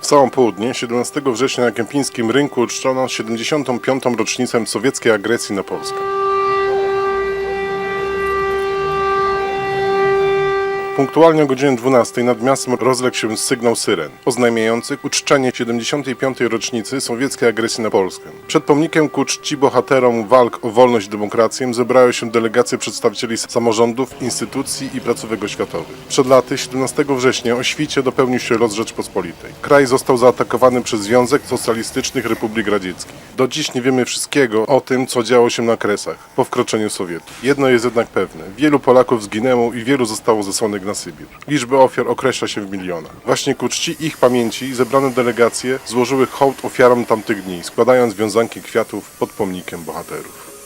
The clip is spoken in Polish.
W całą południe 17 września na Kępińskim Rynku uczczono 75. rocznicę sowieckiej agresji na Polskę. Punktualnie o godzinie 12 nad miastem rozległ się sygnał syren, oznajmiający uczczenie 75. rocznicy sowieckiej agresji na Polskę. Przed pomnikiem ku czci bohaterom walk o wolność i demokrację zebrały się delegacje przedstawicieli samorządów, instytucji i placówek oświatowych. Przed laty, 17 września, o świcie dopełnił się los Rzeczpospolitej. Kraj został zaatakowany przez Związek Socjalistycznych Republik Radzieckich. Do dziś nie wiemy wszystkiego o tym, co działo się na Kresach po wkroczeniu Sowietów. Jedno jest jednak pewne. Wielu Polaków zginęło i wielu zostało zesłanych na Sybir. Liczby ofiar określa się w milionach. Właśnie ku czci ich pamięci zebrane delegacje złożyły hołd ofiarom tamtych dni, składając wiązanki kwiatów pod pomnikiem bohaterów.